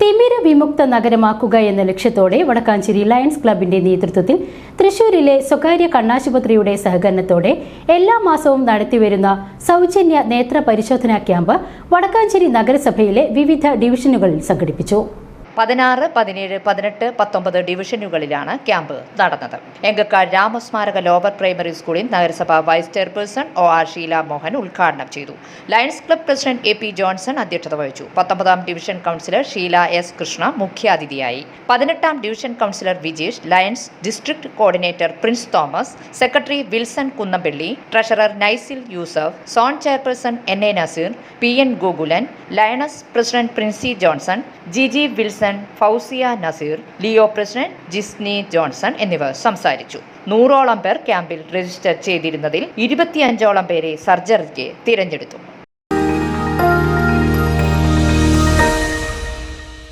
തിമിര വിമുക്ത നഗരമാക്കുക എന്ന ലക്ഷ്യത്തോടെ വടക്കാഞ്ചേരി ലയൺസ് ക്ലബിന്റെ നേതൃത്വത്തിൽ തൃശൂരിലെ സ്വകാര്യ കണ്ണാശുപത്രിയുടെ സഹകരണത്തോടെ എല്ലാ മാസവും നടത്തിവരുന്ന സൗജന്യ നേത്ര പരിശോധനാ ക്യാമ്പ് വടക്കാഞ്ചേരി നഗരസഭയിലെ വിവിധ ഡിവിഷനുകളിൽ സംഘടിപ്പിച്ചു. പതിനാറ് പതിനേഴ് പതിനെട്ട് പത്തൊമ്പത് ഡിവിഷനുകളിലാണ് ക്യാമ്പ് നടന്നത്. എങ്കക്കാട് രാമസ്മാരക ലോവർ പ്രൈമറി സ്കൂളിൽ നഗരസഭ vice chairperson O R Sheela Mohan ഉദ്ഘാടനം ചെയ്തു. Lions club president A P Johnson അധ്യക്ഷത വഹിച്ചു. പത്തൊമ്പതാം division councillor Sheela S Krishna മുഖ്യാതിഥിയായി. പതിനെട്ടാം division councillor Vijesh Lions district coordinator Prince Thomas secretary Wilson Kunnampally treasurer Naisil Yousuf zone chairperson N A Nazeer P N Gokulan Lioness president Princy Johnson Jiji Wilson Fousiya Nazeer Leo president Jisni Johnson എന്നിവർ സംസാരിച്ചു. നൂറോളം പേർ ക്യാമ്പിൽ register ചെയ്തിരുന്നതിൽ ഇരുപത്തിയഞ്ചോളം പേരെ സർജറിക്ക് തിരഞ്ഞെടുത്തു.